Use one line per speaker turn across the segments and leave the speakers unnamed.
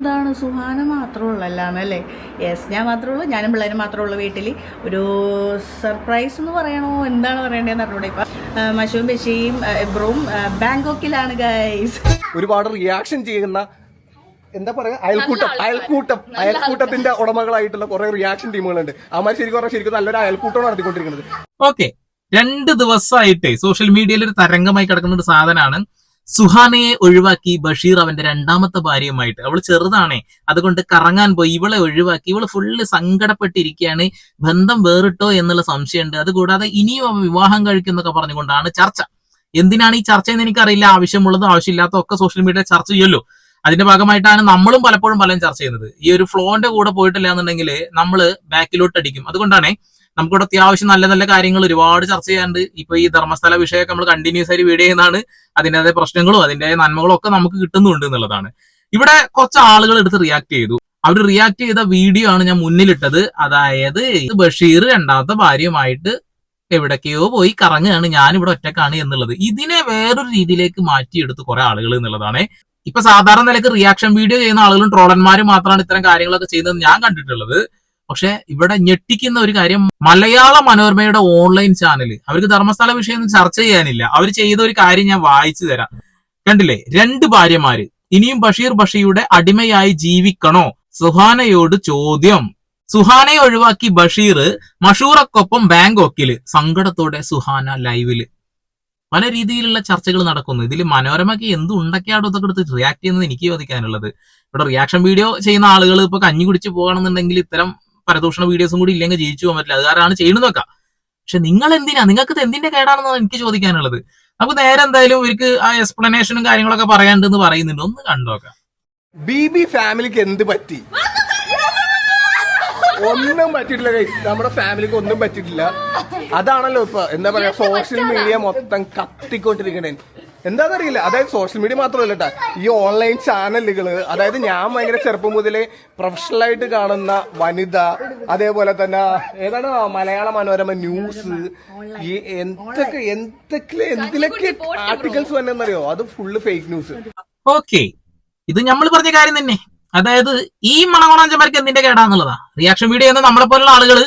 എന്താണ് സുഹാന മാത്രമേ ഉള്ളല്ലാന്നല്ലേ യെസ് ഞാൻ മാത്രമേ ഉള്ളൂ. ഞാനും പിള്ളേരും മാത്രമേ ഉള്ളൂ വീട്ടിൽ ഒരു സർപ്രൈസ് എന്ന് പറയണോ? എന്താണ് പറയേണ്ടതെന്ന് അറിഞ്ഞൂടെ ഇപ്പം? മഷുവും ബഷീയും എബ്രവും ബാങ്കോക്കിലാണ് ഗൈസ്
ഒരുപാട് റിയാക്ഷൻ ചെയ്യുന്ന എന്താ പറയാ? അയൽക്കൂട്ടം. അയൽക്കൂട്ടം. അയൽക്കൂട്ടത്തിന്റെ ഉടമകളായിട്ടുള്ള കുറെ റിയാക്ഷൻ ടീമുകളുണ്ട് അവന്മാർ ശരിക്കും പറഞ്ഞാൽ ശരിക്കും നല്ലൊരു അയൽക്കൂട്ടം നടത്തിക്കൊണ്ടിരിക്കുന്നത്.
ഓക്കെ രണ്ട് ദിവസമായിട്ട് സോഷ്യൽ മീഡിയയിൽ ഒരു തരംഗമായി കിടക്കുന്ന ഒരു സാധനമാണ്. സുഹാനയെ ഒഴിവാക്കി ബഷീർ അവന്റെ രണ്ടാമത്തെ ഭാര്യയുമായിട്ട്. അവൾ ചെറുതാണേ. അതുകൊണ്ട് കറങ്ങാൻ പോയി. ഇവളെ ഒഴിവാക്കി. ഇവൾ ഫുള്ള് സങ്കടപ്പെട്ടിരിക്കുകയാണ്. ബന്ധം വേറിട്ടോ എന്നുള്ള സംശയമുണ്ട്. അതുകൂടാതെ ഇനിയും അവൻ വിവാഹം കഴിക്കുന്നൊക്കെ പറഞ്ഞുകൊണ്ടാണ് ചർച്ച. എന്തിനാണ് ഈ ചർച്ച എന്ന് എനിക്കറിയില്ല. ആവശ്യമുള്ളതും ആവശ്യമില്ലാത്തതും ഒക്കെ സോഷ്യൽ മീഡിയ ചർച്ച ചെയ്യുമല്ലോ. അതിന്റെ ഭാഗമായിട്ടാണ് നമ്മളും പലപ്പോഴും പലരും ചർച്ച ചെയ്യുന്നത്. ഈ ഒരു ഫ്ലോന്റെ കൂടെ പോയിട്ടില്ല എന്നുണ്ടെങ്കിൽ നമ്മൾ ബാക്കിലോട്ട് അടിക്കും. അതുകൊണ്ടാണ് നമുക്കിവിടെ അത്യാവശ്യം നല്ല നല്ല കാര്യങ്ങൾ ഒരുപാട് ചർച്ച ചെയ്യാനുണ്ട്. ഇപ്പൊ ഈ ധർമ്മസ്ഥല വിഷയമൊക്കെ നമ്മൾ കണ്ടിന്യൂസ് ആയിട്ട് വീഡിയോ ചെയ്യുന്നതാണ്. അതിന്റെതായ പ്രശ്നങ്ങളും അതിന്റെതായ നന്മകളും ഒക്കെ നമുക്ക് കിട്ടുന്നുണ്ട് എന്നുള്ളതാണ്. ഇവിടെ കുറച്ച് ആളുകൾ എടുത്ത് റിയാക്ട് ചെയ്തു. അവർ റിയാക്ട് ചെയ്ത വീഡിയോ ആണ് ഞാൻ മുന്നിലിട്ടത്. അതായത് ബഷീർ രണ്ടാമത്തെ ഭാര്യയുമായിട്ട് എവിടേക്കെയോ പോയി കറങ്ങുകയാണ്. ഞാൻ ഇവിടെ ഒറ്റക്കാണ് എന്നുള്ളത്. ഇതിനെ വേറൊരു രീതിയിലേക്ക് മാറ്റിയെടുത്ത് കുറെ ആളുകൾ എന്നുള്ളതാണ്. ഇപ്പൊ സാധാരണ നിലയ്ക്ക് റിയാക്ഷൻ വീഡിയോ ചെയ്യുന്ന ആളുകളും ട്രോളന്മാരും മാത്രമാണ് ഇത്തരം കാര്യങ്ങളൊക്കെ ചെയ്യുന്നത് ഞാൻ കണ്ടിട്ടുള്ളത്. പക്ഷെ ഇവിടെ ഞെട്ടിക്കുന്ന ഒരു കാര്യം മലയാള മനോരമയുടെ ഓൺലൈൻ ചാനൽ അവർക്ക് ധർമ്മസ്ഥല വിഷയം ചർച്ച ചെയ്യാനില്ല. അവർ ചെയ്ത ഒരു കാര്യം ഞാൻ വായിച്ചു തരാം. കണ്ടില്ലേ? രണ്ട് ഭാര്യമാര് ഇനിയും ബഷീർ ബഷീയുടെ അടിമയായി ജീവിക്കണോ? സുഹാനയോട് ചോദ്യം. സുഹാനയെ ഒഴിവാക്കി ബഷീർ മഷൂറക്കൊപ്പം ബാങ്കോക്കിൽ സങ്കടത്തോടെ സുഹാന ലൈവിൽ പല രീതിയിലുള്ള ചർച്ചകൾ നടക്കുന്നു. ഇതിൽ മനോരമയ്ക്ക് എന്ത് ഉണ്ടൊക്കെയാണോ ഇതൊക്കെ എടുത്ത് റിയാക്ട് ചെയ്യുന്നത് എനിക്ക് ചോദിക്കാനുള്ളത്. ഇവിടെ റിയാക്ഷൻ വീഡിയോ ചെയ്യുന്ന ആളുകൾ ഇപ്പൊ കഞ്ഞി കുടിച്ച് പോകണമെന്നുണ്ടെങ്കിൽ ഇത്തരം പരദൂഷണ വീഡിയോസും കൂടി ഇല്ലെങ്കിൽ ജയിച്ചു പോകാൻ പറ്റില്ല. അത് കാരണമാണ് ചെയ്യണമെന്നൊക്കെ പക്ഷെ നിങ്ങൾ എന്തിനാ? നിങ്ങൾക്ക് എന്തിന്റെ കേടാണെന്നാണ് എനിക്ക് ചോദിക്കാനുള്ളത്. നമുക്ക് നേരെ എന്തായാലും ഇവർക്ക് ആ എക്സ്പ്ലനേഷനും കാര്യങ്ങളൊക്കെ പറയാണ്ടെന്ന് പറയുന്നുണ്ട്. ഒന്ന് കണ്ടോക്കാം
ബി ബി ഫാമിലിക്ക് എന്ത് പറ്റി? ഒന്നും പറ്റിയിട്ടില്ല. നമ്മുടെ ഫാമിലിക്ക് ഒന്നും പറ്റിയിട്ടില്ല. അതാണല്ലോ ഇപ്പൊ എന്താ പറയാ സോഷ്യൽ മീഡിയ മൊത്തം കത്തിക്കൊണ്ടിരിക്കണേ. എന്താണെന്നറിയില്ല അതായത് സോഷ്യൽ മീഡിയ മാത്രമല്ല ഈ ഓൺലൈൻ ചാനലുകൾ അതായത് ഞാൻ ഭയങ്കര ചെറുപ്പം മുതലേ പ്രൊഫഷണൽ ആയിട്ട് കാണുന്ന വനിത അതേപോലെ തന്നെ ഏതാണ് മലയാള മനോരമ ന്യൂസ് ഈ എന്തൊക്കെ എന്തൊക്കെ എന്തിലൊക്കെ ആർട്ടിക്കിൾസ് വന്നെന്നറിയോ? അത് ഫുള്ള് ഫേക്ക് ന്യൂസ്
ഓക്കെ ഇത് നമ്മൾ പറഞ്ഞ കാര്യം തന്നെ. അതായത് ഈ മണകോണാഞ്ചന്മാർക്ക് എന്തിന്റെ കേടാന്നുള്ളതാ? റിയാക്ഷൻ വീഡിയോ എന്ന് നമ്മളെ പോലുള്ള ആളുകൾ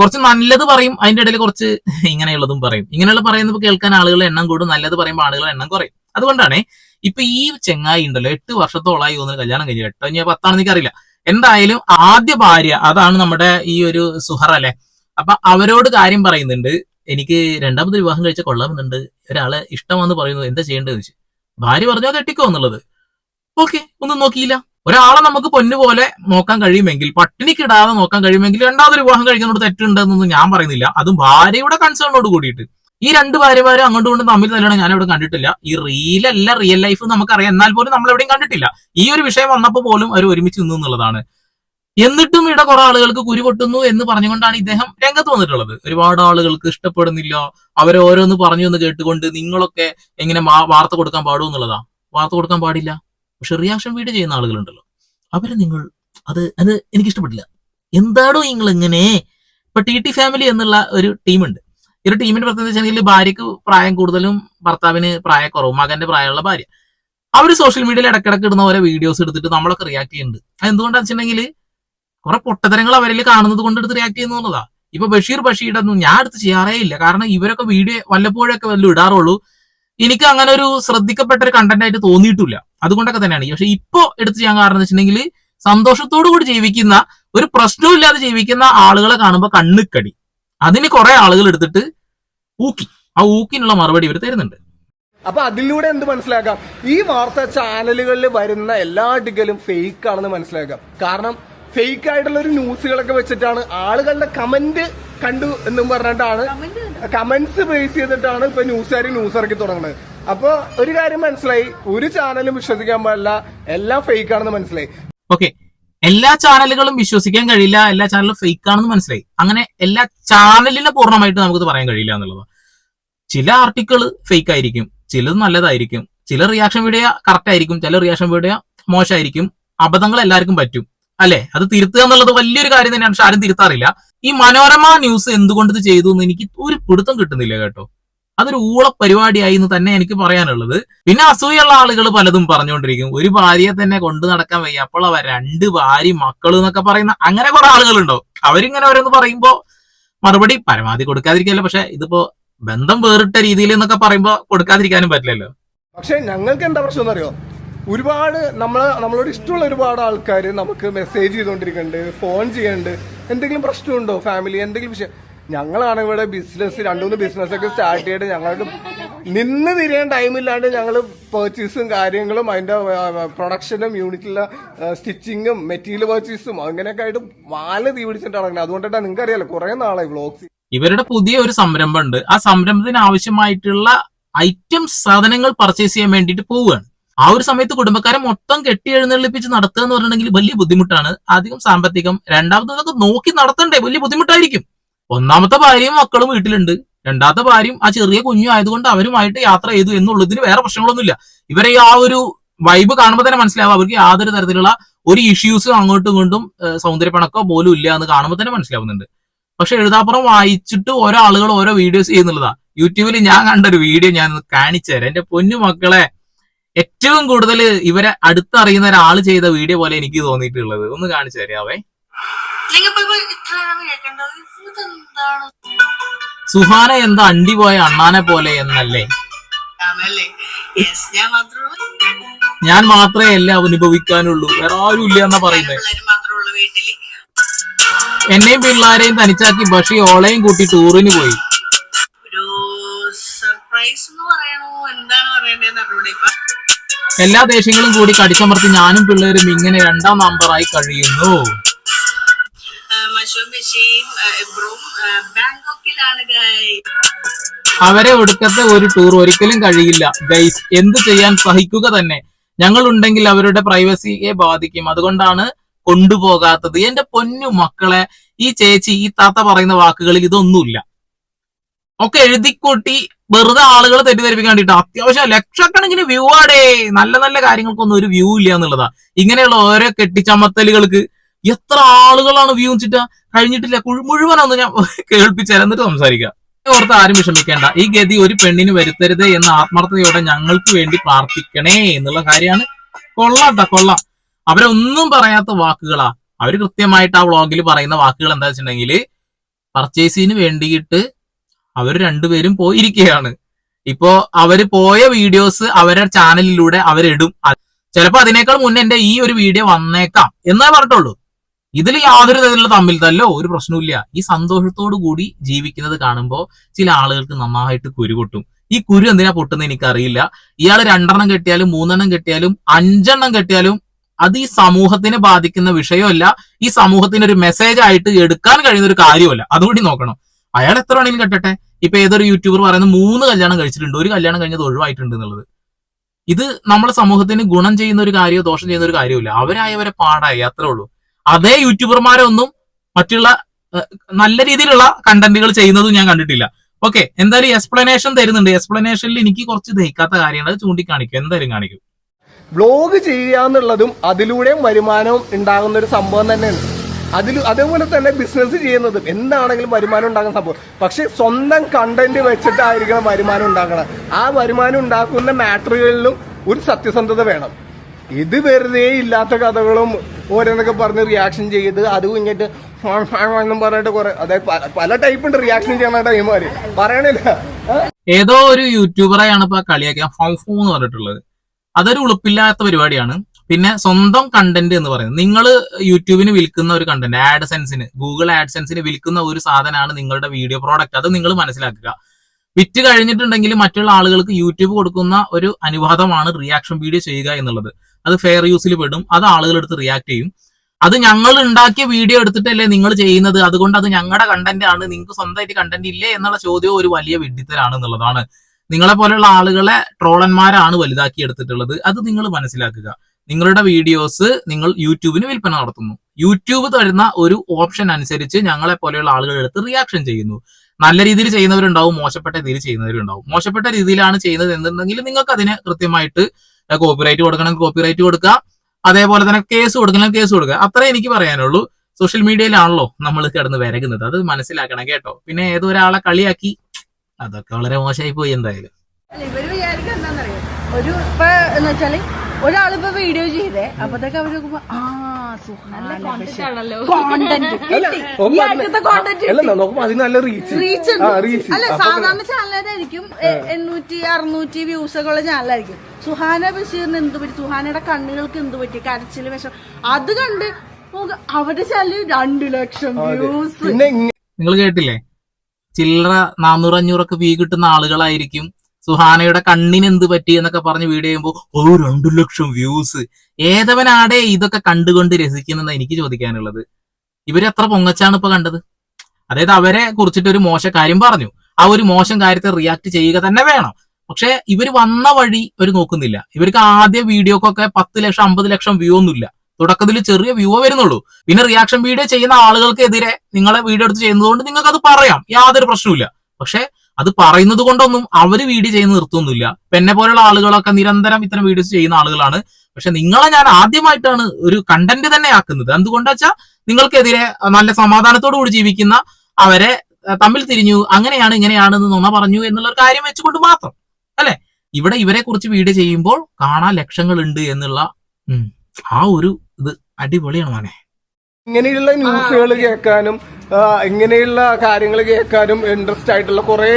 കുറച്ച് നല്ലത് പറയും അതിന്റെ ഇടയിൽ കുറച്ച് ഇങ്ങനെയുള്ളതും പറയും. ഇങ്ങനെയുള്ള പറയുന്നത് കേൾക്കാൻ ആളുകളുടെ എണ്ണം കൂടും നല്ലത് പറയുമ്പോൾ ആളുകളുടെ എണ്ണം കുറയും. അതുകൊണ്ടാണ് ഇപ്പൊ ഈ ചെങ്ങായി ഉണ്ടല്ലോ എട്ട് വർഷത്തോളമായി തോന്നുന്നു കല്യാണം കഴിഞ്ഞു. എട്ടോ ഇനി പത്താണെന്ന് എനിക്കറിയില്ല എന്തായാലും ആദ്യ ഭാര്യ അതാണ് നമ്മുടെ ഈ ഒരു സുഹർ അല്ലെ? അപ്പൊ അവരോട് കാര്യം പറയുന്നുണ്ട് എനിക്ക് രണ്ടാമത് വിവാഹം കഴിച്ച കൊള്ളാമെന്നുണ്ട്. ഒരാളെ ഇഷ്ടമാണെന്ന് പറയുന്നു എന്താ ചെയ്യേണ്ടത് ചോദിച്ചു. ഭാര്യ അത് എട്ടിക്കോ എന്നുള്ളത്. ഓക്കെ ഒന്നും നോക്കിയില്ല. ഒരാളെ നമുക്ക് പൊന്നു പോലെ നോക്കാൻ കഴിയുമെങ്കിൽ പട്ടിണിക്കിടാതെ നോക്കാൻ കഴിയുമെങ്കിൽ രണ്ടാമതൊരു വിവാഹം കഴിക്കുന്നതോട് തെറ്റുണ്ടെന്നൊന്നും ഞാൻ പറയുന്നില്ല. അതും ഭാര്യയുടെ കൺസേണോട് കൂടിയിട്ട്. ഈ രണ്ട് ഭാര്യമാരും അങ്ങോട്ടും ഇങ്ങോട്ടും തമ്മിൽ തല്ലണം ഞാൻ ഇവിടെ കണ്ടിട്ടില്ല. ഈ റീലല്ല റിയൽ ലൈഫ് നമുക്കറിയാം. എന്നാൽ പോലും നമ്മൾ എവിടെയും കണ്ടിട്ടില്ല. ഈ ഒരു വിഷയം വന്നപ്പോൾ പോലും അവർ ഒരുമിച്ച് നിന്നു എന്നുള്ളതാണ്. എന്നിട്ടും ഇവിടെ കുറെ ആളുകൾക്ക് കുരു പൊട്ടുന്നു എന്ന് പറഞ്ഞുകൊണ്ടാണ് ഇദ്ദേഹം രംഗത്ത് വന്നിട്ടുള്ളത്. ഒരുപാട് ആളുകൾക്ക് ഇഷ്ടപ്പെടുന്നില്ല. അവരെ ഓരോന്ന് പറഞ്ഞു എന്ന് കേട്ടുകൊണ്ട് നിങ്ങളൊക്കെ എങ്ങനെ വാർത്ത കൊടുക്കാൻ പാടുമെന്നുള്ളതാ വാർത്ത കൊടുക്കാൻ പാടില്ല? പക്ഷെ റിയാക്ഷൻ വീഡിയോ ചെയ്യുന്ന ആളുകളുണ്ടല്ലോ. അവരെ നിങ്ങൾ അത് അത് എനിക്ക് ഇഷ്ടപ്പെട്ടില്ല എന്താണോ നിങ്ങൾ ഇങ്ങനെ ഇപ്പൊ ടി ടി ഫാമിലി എന്നുള്ള ഒരു ടീമുണ്ട് ഒരു ടീമിന്റെ പ്രത്യേകത വെച്ചാൽ ഭാര്യക്ക് പ്രായം കൂടുതലും ഭർത്താവിന് പ്രായക്കുറവും മകന്റെ പ്രായമുള്ള ഭാര്യ. അവർ സോഷ്യൽ മീഡിയയിൽ ഇടക്കിടക്ക് ഇടുന്ന ഓരോ വീഡിയോസ് എടുത്തിട്ട് നമ്മളൊക്കെ റിയാക്ട് ചെയ്യുന്നുണ്ട്. അത് എന്തുകൊണ്ടാന്ന് വെച്ചിട്ടുണ്ടെങ്കിൽ കുറെ പൊട്ടത്തരങ്ങൾ അവരിൽ കാണുന്നത് കൊണ്ട് എടുത്ത് റിയാക്ട് ചെയ്യുന്നതാ ഇപ്പൊ ബഷീർ ബഷീർ ഞാൻ എടുത്ത് ചെയ്യാറേ ഇല്ല. കാരണം ഇവരൊക്കെ വീഡിയോ വല്ലപ്പോഴൊക്കെ വല്ലതും ഇടാറുള്ളൂ. എനിക്ക് അങ്ങനെ ഒരു ശ്രദ്ധിക്കപ്പെട്ട ഒരു കണ്ടന്റ് ആയിട്ട് തോന്നിയിട്ടില്ല. അതുകൊണ്ടൊക്കെ തന്നെയാണ്. പക്ഷെ ഇപ്പോ എടുത്ത് ചെയ്യാൻ കാരണം എന്ന് വെച്ചിട്ടുണ്ടെങ്കിൽ സന്തോഷത്തോടു കൂടി ജീവിക്കുന്ന ഒരു പ്രശ്നവും ഇല്ലാതെ ജീവിക്കുന്ന ആളുകളെ കാണുമ്പോൾ കണ്ണുക്കടി. അതിന് കുറെ ആളുകൾ എടുത്തിട്ട് ഊക്കി. ആ ഊക്കിനുള്ള മറുപടി ഇവർ തരുന്നുണ്ട്.
അപ്പൊ അതിലൂടെ എന്ത് മനസ്സിലാക്കാം? ഈ വാർത്താ ചാനലുകളിൽ വരുന്ന എല്ലാ ഡിഗലും ഫേക്ക് ആണെന്ന് മനസ്സിലാക്കാം. കാരണം ഫേക്ക് ആയിട്ടുള്ള ഒരു ന്യൂസുകളൊക്കെ വെച്ചിട്ടാണ് ആളുകളുടെ കമന്റ് കണ്ടു എന്നും പറഞ്ഞിട്ടാണ്. കമന്റ്സ് ബേസ് ചെയ്തിട്ടാണ് ഇപ്പൊ ന്യൂസുകാർ ന്യൂസ് ഇറക്കി തുടങ്ങുന്നത് അപ്പൊ ഒരു കാര്യം മനസ്സിലായി. ഒരു ചാനലും വിശ്വസിക്കാൻ പാടില്ല. എല്ലാം ഫേക്ക് ആണെന്ന് മനസ്സിലായി.
ഓക്കെ എല്ലാ ചാനലുകളും വിശ്വസിക്കാൻ കഴിയില്ല. എല്ലാ ചാനലും ഫേക്ക് ആണെന്ന് മനസ്സിലായി. അങ്ങനെ എല്ലാ ചാനലിനെ പൂർണമായിട്ട് നമുക്ക് പറയാൻ കഴിയില്ല എന്നുള്ളത്. ചില ആർട്ടിക്കിൾ ഫേക്ക് ആയിരിക്കും. ചിലത് നല്ലതായിരിക്കും. ചില റിയാക്ഷൻ വീഡിയോ കറക്റ്റ് ആയിരിക്കും. ചില റിയാക്ഷൻ വീഡിയോ മോശമായിരിക്കും. അബദ്ധങ്ങൾ എല്ലാവർക്കും പറ്റും. അല്ലെ? അത് തിരുത്തുക എന്നുള്ളത് വലിയൊരു കാര്യം തന്നെയാണ്. പക്ഷെ ആരും തിരുത്താറില്ല. ഈ മനോരമ ന്യൂസ് എന്തുകൊണ്ട് ഇത് ചെയ്തു എന്ന് എനിക്ക് ഒരു പിടുത്തം കിട്ടുന്നില്ല കേട്ടോ. അതൊരു ഊള പരിപാടിയായി എന്ന് തന്നെ എനിക്ക് പറയാനുള്ളത്. പിന്നെ അസൂയുള്ള ആളുകൾ പലതും പറഞ്ഞുകൊണ്ടിരിക്കും. ഒരു ഭാര്യയെ തന്നെ കൊണ്ടു നടക്കാൻ വയ്യ. അപ്പോൾ അവ രണ്ട് ഭാര്യ മക്കൾ എന്നൊക്കെ പറയുന്ന അങ്ങനെ കുറെ ആളുകളുണ്ടോ? അവരിങ്ങനെ ഓരോന്ന് പറയുമ്പോൾ മറുപടി പരമാവധി കൊടുക്കാതിരിക്കല്ലോ പക്ഷെ ഇതിപ്പോ ബന്ധം വേറിട്ട രീതിയിൽ എന്നൊക്കെ പറയുമ്പോ കൊടുക്കാതിരിക്കാനും പറ്റില്ലല്ലോ.
പക്ഷെ ഞങ്ങൾക്ക് എന്താ പ്രശ്നം എന്നറിയോ ഒരുപാട് നമ്മൾ നമ്മളോട് ഇഷ്ടമുള്ള ഒരുപാട് ആൾക്കാർ നമുക്ക് മെസ്സേജ് ചെയ്തുകൊണ്ടിരിക്കുന്നുണ്ട് ഫോൺ ചെയ്യുന്നുണ്ട് എന്തെങ്കിലും പ്രശ്നമുണ്ടോ ഫാമിലി എന്തെങ്കിലും വിഷയം? ഞങ്ങളാണ് ഇവിടെ ബിസിനസ് രണ്ടു മൂന്ന് ബിസിനസ് ഒക്കെ സ്റ്റാർട്ട് ചെയ്ത് ഞങ്ങൾക്ക് നിന്ന് തിരിയാൻ ടൈമില്ലാണ്ട് ഞങ്ങൾ പേർച്ചേസും കാര്യങ്ങളും അതിന്റെ പ്രൊഡക്ഷനും യൂണിറ്റിലെ സ്റ്റിച്ചിങ്ങും മെറ്റീരിയൽ പേർച്ചേസും അങ്ങനെയൊക്കെ ആയിട്ട് വാൽ തീ പിടിച്ചിട്ട് ഇറങ്ങുന്നത് അതുകൊണ്ടാണ് നിങ്ങൾക്ക് അറിയാലോ കുറെ നാളായി വ്ളോഗ്സ്
ഇവരുടെ പുതിയ ഒരു സംരംഭം ഉണ്ട് ആ സംരംഭത്തിന് ആവശ്യമായിട്ടുള്ള ഐറ്റംസ് സാധനങ്ങൾ പർച്ചേസ് ചെയ്യാൻ വേണ്ടിയിട്ട് പോവുകയാണ്. ആ ഒരു സമയത്ത് കുടുംബക്കാരെ മൊത്തം കെട്ടി എഴുന്നള്ളിപ്പിച്ച് നടത്തുക എന്ന് പറഞ്ഞിട്ടുണ്ടെങ്കിൽ വലിയ ബുദ്ധിമുട്ടാണ്. അധികം സാമ്പത്തികം. രണ്ടാമത്തെ അതൊക്കെ നോക്കി നടത്തണ്ടേ വലിയ ബുദ്ധിമുട്ടായിരിക്കും. ഒന്നാമത്തെ ഭാര്യയും മക്കളും വീട്ടിലുണ്ട്. രണ്ടാമത്തെ ഭാര്യയും ആ ചെറിയ കുഞ്ഞു ആയതുകൊണ്ട് അവരുമായിട്ട് യാത്ര ചെയ്തു എന്നുള്ളതിന് വേറെ പ്രശ്നങ്ങളൊന്നുമില്ല. ഇവരെ ആ ഒരു വൈബ് കാണുമ്പോൾ തന്നെ മനസ്സിലാവും. അവർക്ക് യാതൊരു തരത്തിലുള്ള ഒരു ഇഷ്യൂസും അങ്ങോട്ടും ഇങ്ങോട്ടും സൗന്ദര്യപ്പണക്കോ പോലും ഇല്ല എന്ന് കാണുമ്പോൾ തന്നെ മനസ്സിലാവുന്നുണ്ട്. പക്ഷെ എഴുതാപ്പുറം വായിച്ചിട്ട് ഓരോ ആളുകൾ ഓരോ വീഡിയോസ് ചെയ്യുന്നുള്ളതാ. യൂട്യൂബിൽ ഞാൻ കണ്ട ഒരു വീഡിയോ ഞാൻ കാണിച്ചു തരാം എന്റെ പൊന്നു മക്കളെ ഏറ്റവും കൂടുതൽ ഇവരെ അടുത്തറിയുന്ന ഒരാൾ ചെയ്ത വീഡിയോ പോലെ എനിക്ക് തോന്നിയിട്ടുള്ളത്. ഒന്ന് കാണിച്ചു തരാവേ. സുഹാന എന്താ അണ്ടി പോയ അണ്ണാനെ പോലെ എന്നല്ലേ?
ഞാൻ മാത്രമേ
എല്ലാം അനുഭവിക്കാനുള്ളൂ. വേറെ ആരും ഇല്ല എന്നാ പറയുന്നത് എന്നെയും പിള്ളാരെയും തനിച്ചാക്കി ബഷി ഓളെയും കൂട്ടി ടൂറിന് പോയി.
ഒരു സർപ്രൈസ് എന്ന് പറയണോ? എന്താണ് പറയണ്ടേന്ന് അറിഞ്ഞൂടെ ഇപ്പൊ?
എല്ലാ ദേശങ്ങളും കൂടി കടിച്ചമർത്തി ഞാനും പിള്ളേരും ഇങ്ങനെ രണ്ടാം നമ്പറായി കഴിയുന്നു. അവരെ ഒടുക്കത്തെ ഒരു ടൂർ ഒരിക്കലും കഴിയില്ല. ഗൈസ് എന്ത് ചെയ്യാൻ സഹിക്കുക തന്നെ. ഞങ്ങൾ ഉണ്ടെങ്കിൽ അവരുടെ പ്രൈവസിയെ ബാധിക്കും. അതുകൊണ്ടാണ് കൊണ്ടുപോകാത്തത്. എന്റെ പൊന്നു മക്കളെ ഈ ചേച്ചി ഈ താത്ത പറയുന്ന വാക്കുകളിൽ ഇതൊന്നുമില്ല. ഒക്കെ എഴുതിക്കൂട്ടി വെറുതെ ആളുകൾ തെറ്റിദ്ധരിപ്പിക്കാൻ വേണ്ടിട്ട് അത്യാവശ്യം ലക്ഷക്കണക്കിന് വ്യൂ ആടേ. നല്ല നല്ല കാര്യങ്ങൾക്കൊന്നും ഒരു വ്യൂ ഇല്ല എന്നുള്ളതാ. ഇങ്ങനെയുള്ള ഓരോ കെട്ടിച്ചമത്തലുകൾക്ക് എത്ര ആളുകളാണ് വ്യൂ വെച്ചിട്ട്? കഴിഞ്ഞിട്ടില്ല. മുഴുവനൊന്ന് ഞാൻ കേൾപ്പിച്ചാൽ എന്നിട്ട് സംസാരിക്കാം. ഓർത്ത് ആരും വിഷമിക്കേണ്ട. ഈ ഗതി ഒരു പെണ്ണിന് വരുത്തരുത് എന്ന ആത്മാർത്ഥതയോടെ ഞങ്ങൾക്ക് വേണ്ടി പ്രാർത്ഥിക്കണേ എന്നുള്ള കാര്യമാണ്. കൊള്ളാട്ട കൊള്ളാം. അവരൊന്നും പറയാത്ത വാക്കുകളാ. അവർ കൃത്യമായിട്ട് ആ വ്ളോഗിൽ പറയുന്ന വാക്കുകൾ എന്താ വെച്ചിട്ടുണ്ടെങ്കിൽ പർച്ചേസിന് വേണ്ടിയിട്ട് അവർ രണ്ടുപേരും പോയിരിക്കുകയാണ്. ഇപ്പോ അവർ പോയ വീഡിയോസ് അവരുടെ ചാനലിലൂടെ അവരിടും. ചിലപ്പോ അതിനേക്കാൾ മുന്നേ എന്റെ ഈ ഒരു വീഡിയോ വന്നേക്കാം എന്നേ പറഞ്ഞിട്ടുള്ളൂ. ഇതിൽ യാതൊരു തരത്തിലുള്ള തമ്മിൽ തല്ലോ ഒരു പ്രശ്നമില്ല ഈ സന്തോഷത്തോടു കൂടി ജീവിക്കുന്നത് കാണുമ്പോൾ ചില ആളുകൾക്ക് നന്നായിട്ട് കുരു പൊട്ടും. ഈ കുരു എന്തിനാ പൊട്ടുന്നത് എനിക്കറിയില്ല. ഇയാൾ രണ്ടെണ്ണം കെട്ടിയാലും മൂന്നെണ്ണം കെട്ടിയാലും അഞ്ചെണ്ണം കെട്ടിയാലും അത് ഈ സമൂഹത്തിനെ ബാധിക്കുന്ന വിഷയമല്ല. ഈ സമൂഹത്തിന് ഒരു മെസ്സേജ് ആയിട്ട് എടുക്കാൻ കഴിയുന്ന ഒരു കാര്യമല്ല. അതുകൂടി നോക്കണം. അയാൾ എത്ര വേണമെങ്കിലും കെട്ടട്ടെ. ഇപ്പൊ ഏതൊരു യൂട്യൂബർ പറയുന്നത് മൂന്ന് കല്യാണം കഴിച്ചിട്ടുണ്ട് ഒരു കല്യാണം കഴിഞ്ഞത് ഒഴിവായിട്ടുണ്ട് എന്നുള്ളത്. ഇത് നമ്മുടെ സമൂഹത്തിന് ഗുണം ചെയ്യുന്ന ഒരു കാര്യമോ ദോഷം ചെയ്യുന്ന ഒരു കാര്യമില്ല അവരായവരെ പാടായി അത്രേ ഉള്ളൂ. അതേ യൂട്യൂബർമാരെ ഒന്നും മറ്റുള്ള നല്ല രീതിയിലുള്ള കണ്ടന്റുകൾ ചെയ്യുന്നതും ഞാൻ കണ്ടിട്ടില്ല. ഓക്കെ എന്തായാലും എക്സ്പ്ലനേഷൻ തരുന്നുണ്ട്. എക്സ്പ്ലനേഷനിൽ എനിക്ക് കുറച്ച് ദഹിക്കാത്ത കാര്യങ്ങൾ അത് ചൂണ്ടിക്കാണിക്കും. എന്തായാലും കാണിക്കും.
വ്ലോഗ് ചെയ്യുക എന്നുള്ളതും അതിലൂടെയും വരുമാനവും ഉണ്ടാകുന്ന ഒരു സംഭവം തന്നെയാണ്. അതിൽ അതേപോലെ തന്നെ ബിസിനസ് ചെയ്യുന്നതും എന്താണെങ്കിലും വരുമാനം ഉണ്ടാകുന്ന സംഭവം. പക്ഷെ സ്വന്തം കണ്ടന്റ് വെച്ചിട്ടായിരിക്കണം വരുമാനം ഉണ്ടാക്കണം ആ വരുമാനം ഉണ്ടാക്കുന്ന മാറ്ററുകളിലും ഒരു സത്യസന്ധത വേണം. ഇത് വെറുതെ ഇല്ലാത്ത കഥകളും ഓരോന്നൊക്കെ പറഞ്ഞ് റിയാക്ഷൻ ചെയ്ത് അത് കഴിഞ്ഞിട്ട് എന്നും പറഞ്ഞിട്ട് കുറെ അതായത് പല- ടൈപ്പ് ഉണ്ട് റിയാക്ഷൻ ചെയ്യുന്ന ടൈമാര് പറയണില്ല.
ഏതോ ഒരു യൂട്യൂബറെയാണ് ഇപ്പൊ കളിയാക്കിയ ഫോൺ എന്ന് പറഞ്ഞിട്ടുള്ളത്. അതൊരു ഉളുപ്പില്ലാത്ത പരിപാടിയാണ്. പിന്നെ സ്വന്തം കണ്ടന്റ് എന്ന് പറയുന്നത്. നിങ്ങൾ യൂട്യൂബിന് വിൽക്കുന്ന ഒരു കണ്ടന്റ് ആഡ്സെൻസിന് ഗൂഗിൾ ആഡ്സെൻസിന് വിൽക്കുന്ന ഒരു സാധനമാണ് നിങ്ങളുടെ വീഡിയോ പ്രോഡക്റ്റ് അത് നിങ്ങൾ മനസ്സിലാക്കുക. വിറ്റ് കഴിഞ്ഞിട്ടുണ്ടെങ്കിൽ മറ്റുള്ള ആളുകൾക്ക് യൂട്യൂബ് കൊടുക്കുന്ന ഒരു അനുവാദമാണ് റിയാക്ഷൻ വീഡിയോ ചെയ്യുക എന്നുള്ളത്. അത് ഫെയർ യൂസിൽ പെടും. അത് ആളുകൾ എടുത്ത് റിയാക്ട് ചെയ്യും. അത് ഞങ്ങൾ ഉണ്ടാക്കിയ വീഡിയോ എടുത്തിട്ടല്ലേ നിങ്ങൾ ചെയ്യുന്നത്. അതുകൊണ്ട് അത് ഞങ്ങളുടെ കണ്ടന്റ് ആണ്. നിങ്ങൾക്ക് സ്വന്തമായിട്ട് കണ്ടന്റ് ഇല്ലേ എന്നുള്ള ചോദ്യവും ഒരു വലിയ വിഡ്ഢിത്തരാണ് എന്നുള്ളതാണ്. നിങ്ങളെ പോലെയുള്ള ആളുകളെ ട്രോളന്മാരാണ് വലുതാക്കി എടുത്തിട്ടുള്ളത്. അത് നിങ്ങൾ മനസ്സിലാക്കുക. നിങ്ങളുടെ വീഡിയോസ് നിങ്ങൾ യൂട്യൂബിന് വിൽപ്പന നടത്തുന്നു. യൂട്യൂബ് തരുന്ന ഒരു ഓപ്ഷൻ അനുസരിച്ച് ഞങ്ങളെ പോലെയുള്ള ആളുകൾ എടുത്ത് റിയാക്ഷൻ ചെയ്യുന്നു. നല്ല രീതിയിൽ ചെയ്യുന്നവരുണ്ടാവും മോശപ്പെട്ട രീതിയിൽ ചെയ്യുന്നവരുണ്ടാവും. മോശപ്പെട്ട രീതിയിലാണ് ചെയ്യുന്നത് എന്നുണ്ടെങ്കിൽ നിങ്ങൾക്ക് അതിന് കൃത്യമായിട്ട് കോപ്പിറൈറ്റ് കൊടുക്കണമെങ്കിൽ കോപ്പിറൈറ്റ് കൊടുക്കുക അതേപോലെ തന്നെ കേസ് കൊടുക്കണമെങ്കിൽ കേസ് കൊടുക്കുക. അത്രേ എനിക്ക് പറയാനുള്ളൂ. സോഷ്യൽ മീഡിയയിലാണല്ലോ നമ്മൾ കിടന്ന് വിരകുന്നത്. അത് മനസ്സിലാക്കണം കേട്ടോ. പിന്നെ ഏതൊരാളെ കളിയാക്കി. അതൊക്കെ വളരെ മോശമായി പോയി എന്തായാലും.
ഒരു ഇപ്പൊ എന്ന് വെച്ചാൽ ഒരാളിപ്പോ വീഡിയോ ചെയ്തേ അപ്പത്തേക്ക് അവർ നോക്കുമ്പോ ആ
റീച്ച്
റീച്ച് അല്ല സാധാരണ ചാനലായിരിക്കും എണ്ണൂറ്റി അറുന്നൂറ്റി വ്യൂസ് ഒക്കെ ഉള്ള ചാനലായിരിക്കും. സുഹാന ബഷീറിന് എന്ത് പറ്റി? സുഹാനയുടെ കണ്ണുകൾക്ക് എന്ത് പറ്റി? കരച്ചിൽ വിഷം. അത് കണ്ട് അവരുടെ ചാനലിൽ രണ്ടു ലക്ഷം വ്യൂസ്
നിങ്ങൾ കേട്ടില്ലേ? ചില്ലറ നാനൂറ് അഞ്ഞൂറൊക്കെ വീ കിട്ടുന്ന ആളുകളായിരിക്കും സുഹാനയുടെ കണ്ണിന് എന്ത് പറ്റി എന്നൊക്കെ പറഞ്ഞ് വീഡിയോ ചെയ്യുമ്പോൾ ഓ രണ്ടു ലക്ഷം വ്യൂസ്. ഏതവനാടെ ഇതൊക്കെ കണ്ടുകൊണ്ട് രസിക്കുന്നതാണ് എനിക്ക് ചോദിക്കാനുള്ളത്. ഇവരെത്ര പൊങ്ങച്ചാണ് ഇപ്പൊ കണ്ടത്? അതായത് അവരെ കുറിച്ചിട്ട് ഒരു മോശ കാര്യം പറഞ്ഞു. ആ ഒരു മോശം കാര്യത്തെ റിയാക്ട് ചെയ്യുക തന്നെ വേണം. പക്ഷെ ഇവർ വന്ന വഴി ഒരു നോക്കുന്നില്ല. ഇവർക്ക് ആദ്യ വീഡിയോക്കൊക്കെ പത്ത് ലക്ഷം അമ്പത് ലക്ഷം വ്യൂ ഒന്നുമില്ല. തുടക്കത്തിൽ ചെറിയ വ്യൂ വരുന്നുള്ളൂ. പിന്നെ റിയാക്ഷൻ വീഡിയോ ചെയ്യുന്ന ആളുകൾക്കെതിരെ നിങ്ങളെ വീഡിയോ എടുത്ത് ചെയ്യുന്നതുകൊണ്ട് നിങ്ങൾക്ക് അത് പറയാം. യാതൊരു പ്രശ്നവുമില്ല. പക്ഷെ അത് പറയുന്നത് കൊണ്ടൊന്നും അവർ വീഡിയോ ചെയ്യുന്ന നിർത്തുന്നില്ല. ഇപ്പൊ എന്നെ പോലുള്ള ആളുകളൊക്കെ നിരന്തരം ഇത്തരം വീഡിയോസ് ചെയ്യുന്ന ആളുകളാണ്. പക്ഷെ നിങ്ങളെ ഞാൻ ആദ്യമായിട്ടാണ് ഒരു കണ്ടന്റ് തന്നെ ആക്കുന്നത്. എന്തുകൊണ്ടാ വെച്ചാൽ നിങ്ങൾക്കെതിരെ നല്ല സമാധാനത്തോടു കൂടി ജീവിക്കുന്ന അവരെ തമ്മിൽ തിരിഞ്ഞു അങ്ങനെയാണ് ഇങ്ങനെയാണ് എന്ന് നുണ പറഞ്ഞു എന്നുള്ള ഒരു കാര്യം വെച്ചുകൊണ്ട് മാത്രം. അല്ലെ? ഇവിടെ ഇവരെ കുറിച്ച് വീഡിയോ ചെയ്യുമ്പോൾ കാണാൻ ലക്ഷങ്ങൾ ഉണ്ട് എന്നുള്ള ആ ഒരു ഇത് അടിപൊളിയാണ് മോനെ.
ഇങ്ങനെയുള്ള ന്യൂസുകൾ കേൾക്കാനും ഇങ്ങനെയുള്ള കാര്യങ്ങൾ കേൾക്കാനും ഇൻട്രസ്റ്റ് ആയിട്ടുള്ള കുറെ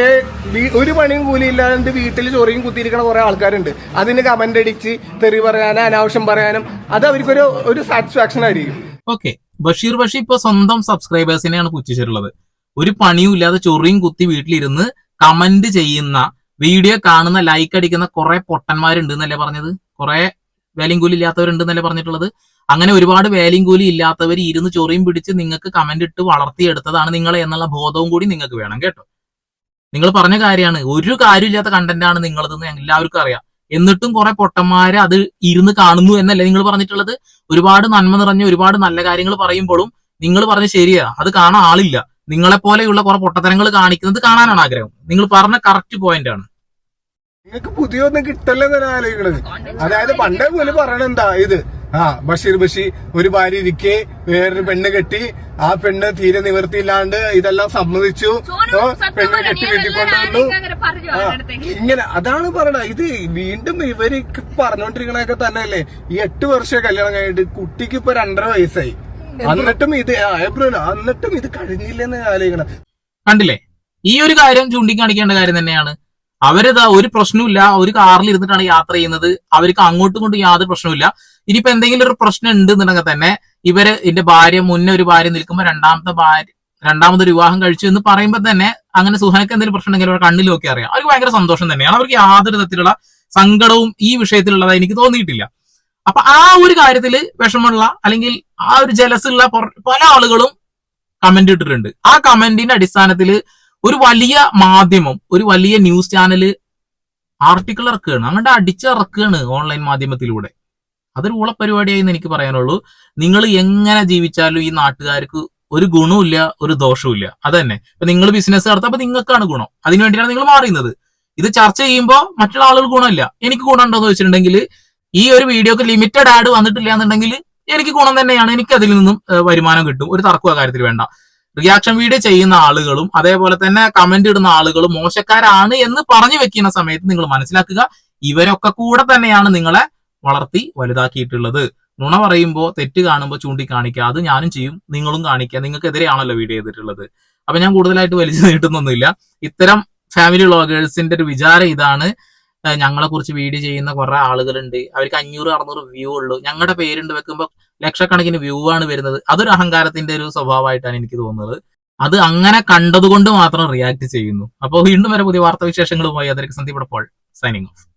ഒരു പണിയും കൂലി ഇല്ലാണ്ട് വീട്ടിൽ ചൊറിയും കുത്തിയിരിക്കുന്ന കുറെ ആൾക്കാരുണ്ട്. അതിന് കമന്റ് അടിച്ച് തെറി പറയാനും അനാവശ്യം പറയാനും അത് അവർക്കൊരു ഒരു സാറ്റിസ്ഫാക്ഷൻ ആയിരിക്കും.
ഓക്കെ ബഷീർ ബഷീർ ഇപ്പൊ സ്വന്തം സബ്സ്ക്രൈബേഴ്സിനെയാണ് പുച്ഛിച്ചിട്ടുള്ളത്. ഒരു പണിയും ഇല്ലാതെ ചൊറിയും കുത്തി വീട്ടിലിരുന്ന് കമന്റ് ചെയ്യുന്ന വീഡിയോ കാണുന്ന ലൈക്ക് അടിക്കുന്ന കുറെ പൊട്ടന്മാരുണ്ട് എന്നല്ലേ പറഞ്ഞത്? കുറെ വേലയും കൂലി ഇല്ലാത്തവരുണ്ട് എന്നല്ലേ പറഞ്ഞിട്ടുള്ളത്? അങ്ങനെ ഒരുപാട് വേലയും കൂലി ഇല്ലാത്തവർ ഇരുന്ന് ചൊറിയും പിടിച്ച് നിങ്ങൾക്ക് കമന്റ് ഇട്ട് വളർത്തിയെടുത്തതാണ് നിങ്ങൾ എന്നുള്ള ബോധവും കൂടി നിങ്ങൾക്ക് വേണം കേട്ടോ? നിങ്ങൾ പറഞ്ഞ കാര്യമാണ്. ഒരു കാര്യമില്ലാത്ത കണ്ടന്റ് ആണ് നിങ്ങളതെന്ന് എല്ലാവർക്കും അറിയാം. എന്നിട്ടും കുറെ പൊട്ടന്മാരെ അത് ഇരുന്ന് കാണുന്നു എന്നല്ലേ നിങ്ങൾ പറഞ്ഞിട്ടുള്ളത്? ഒരുപാട് നന്മ നിറഞ്ഞ ഒരുപാട് നല്ല കാര്യങ്ങൾ പറയുമ്പോഴും നിങ്ങൾ പറഞ്ഞ ശരിയാ. അത് കാണാൻ ആളില്ല. നിങ്ങളെ പോലെയുള്ള കുറെ പൊട്ടത്തരങ്ങൾ കാണിക്കുന്നത് കാണാനാണ് ആഗ്രഹം. നിങ്ങൾ പറഞ്ഞ കറക്റ്റ് പോയിന്റ് ആണ്.
നിങ്ങൾക്ക് പുതിയൊന്നും കിട്ടല്ലെന്നാണ് ആലോചിക്കണത്. അതായത് പണ്ടേ പോലെ പറയണെന്താ ഇത് ആ ബഷീർ ബഷീർ ഒരു ഭാര്യ ഇരിക്കെ വേറൊരു പെണ്ണ് കെട്ടി. ആ പെണ്ണ് തീരെ നിവർത്തിയില്ലാണ്ട് ഇതെല്ലാം സമ്മതിച്ചു. പെണ്ണ് കെട്ടി വെട്ടിക്കൊണ്ടു കൊണ്ടുവന്നു. ആ, ഇങ്ങനെ അതാണ് പറയണ ഇത് വീണ്ടും ഇവർ പറഞ്ഞോണ്ടിരിക്കണൊക്കെ തന്നെയല്ലേ? ഈ എട്ട് വർഷം കല്യാണം കഴിഞ്ഞിട്ട് കുട്ടിക്ക് ഇപ്പൊ രണ്ടര വയസ്സായി. എന്നിട്ടും ഇത് ഏപ്രിൽ എന്നിട്ടും ഇത് കഴിഞ്ഞില്ലെന്ന് ആലോചിക്കണം.
കണ്ടില്ലേ? ഈ ഒരു കാര്യം ചൂണ്ടിക്കാണിക്കേണ്ട കാര്യം തന്നെയാണ്. അവരിതാ ഒരു പ്രശ്നമില്ല ഒരു കാറിൽ ഇരുന്നിട്ടാണ് യാത്ര ചെയ്യുന്നത്. അവർക്ക് അങ്ങോട്ടും ഇങ്ങോട്ടും യാതൊരു പ്രശ്നമില്ല ഇനിയിപ്പോ എന്തെങ്കിലും ഒരു പ്രശ്നം ഉണ്ട് എന്നുണ്ടെങ്കിൽ തന്നെ ഇവർ എന്റെ ഭാര്യ മുന്നേ ഒരു ഭാര്യ നിൽക്കുമ്പോൾ രണ്ടാമത്തെ ഭാര്യ രണ്ടാമതൊരു വിവാഹം കഴിച്ചു എന്ന് പറയുമ്പോൾ തന്നെ അങ്ങനെ സുഹനക്ക് എന്തെങ്കിലും പ്രശ്നം ഉണ്ടെങ്കിൽ അവരുടെ കണ്ണിൽ നോക്കി അറിയാം. അവർക്ക് ഭയങ്കര സന്തോഷം തന്നെയാണ്. അവർക്ക് യാതൊരു തരത്തിലുള്ള സങ്കടവും ഈ വിഷയത്തിലുള്ളതായി എനിക്ക് തോന്നിയിട്ടില്ല. അപ്പൊ ആ ഒരു കാര്യത്തിൽ വിഷമമുള്ള അല്ലെങ്കിൽ ആ ഒരു ജലസുള്ള പല ആളുകളും കമന്റ് ഇട്ടിട്ടുണ്ട്. ആ കമന്റിന്റെ അടിസ്ഥാനത്തിൽ ഒരു വലിയ മാധ്യമം ഒരു വലിയ ന്യൂസ് ചാനൽ ആർട്ടിക്കിൾ ഇറക്കുകയാണ്. അങ്ങോട്ട് അടിച്ചിറക്കുകയാണ് ഓൺലൈൻ മാധ്യമത്തിലൂടെ. അതൊരു ഊളപ്പരിപാടിയായി എനിക്ക് പറയാനുള്ളൂ. നിങ്ങൾ എങ്ങനെ ജീവിച്ചാലും ഈ നാട്ടുകാർക്ക് ഒരു ഗുണവും ഒരു ദോഷവുമില്ല. അത് തന്നെ ഇപ്പൊ നിങ്ങൾ ബിസിനസ് നടത്തുക അപ്പൊ നിങ്ങൾക്കാണ് ഗുണം. അതിനു വേണ്ടിയാണ് നിങ്ങൾ മാറുന്നത് ഇത് ചർച്ച ചെയ്യുമ്പോൾ മറ്റുള്ള ആളുകൾ ഗുണമില്ല. എനിക്ക് ഗുണം ഉണ്ടോ എന്ന് വെച്ചിട്ടുണ്ടെങ്കിൽ ഈ ഒരു വീഡിയോക്ക് ലിമിറ്റഡ് ആഡ് വന്നിട്ടില്ല എന്നുണ്ടെങ്കിൽ എനിക്ക് ഗുണം തന്നെയാണ്. എനിക്ക് അതിൽ നിന്നും വരുമാനം കിട്ടും. ഒരു തർക്കം കാര്യത്തിൽ വേണ്ട. റിയാക്ഷൻ വീഡിയോ ചെയ്യുന്ന ആളുകളും അതേപോലെ തന്നെ കമന്റ് ഇടുന്ന ആളുകളും മോശക്കാരാണ് എന്ന് പറഞ്ഞു വെക്കുന്ന സമയത്ത് നിങ്ങൾ മനസ്സിലാക്കുക ഇവരൊക്കെ കൂടെ തന്നെയാണ് നിങ്ങളെ വളർത്തി വലുതാക്കിയിട്ടുള്ളത്. നുണ പറയുമ്പോൾ തെറ്റ് കാണുമ്പോൾ ചൂണ്ടിക്കാണിക്കുക. അത് ഞാനും ചെയ്യും നിങ്ങളും കാണിക്കുക. നിങ്ങൾക്കെതിരെയാണല്ലോ വീഡിയോ ചെയ്തിട്ടുള്ളത്. അപ്പൊ ഞാൻ കൂടുതലായിട്ട് വലിച്ചു നീട്ടുന്നൊന്നുമില്ല. ഇത്തരം ഫാമിലി വ്ളോഗേഴ്സിന്റെ ഒരു വിചാരം ഇതാണ്. ഞങ്ങളെ കുറിച്ച് വീഡിയോ ചെയ്യുന്ന കുറെ ആളുകളുണ്ട്. അവർക്ക് അഞ്ഞൂറ് അറുന്നൂറ് വ്യൂ ഉള്ളൂ. ഞങ്ങളുടെ പേരുണ്ട് വെക്കുമ്പോൾ ലക്ഷക്കണക്കിന് വ്യൂ ആണ് വരുന്നത്. അതൊരു അഹങ്കാരത്തിന്റെ ഒരു സ്വഭാവമായിട്ടാണ് എനിക്ക് തോന്നുന്നത്. അത് അങ്ങനെ കണ്ടതുകൊണ്ട് മാത്രം റിയാക്ട് ചെയ്യുന്നു. അപ്പോൾ വീണ്ടും വരെ പുതിയ വാർത്താവിശേഷങ്ങളുമായി അതിലേക്ക് സന്ദീപ് പോൾ. Signing off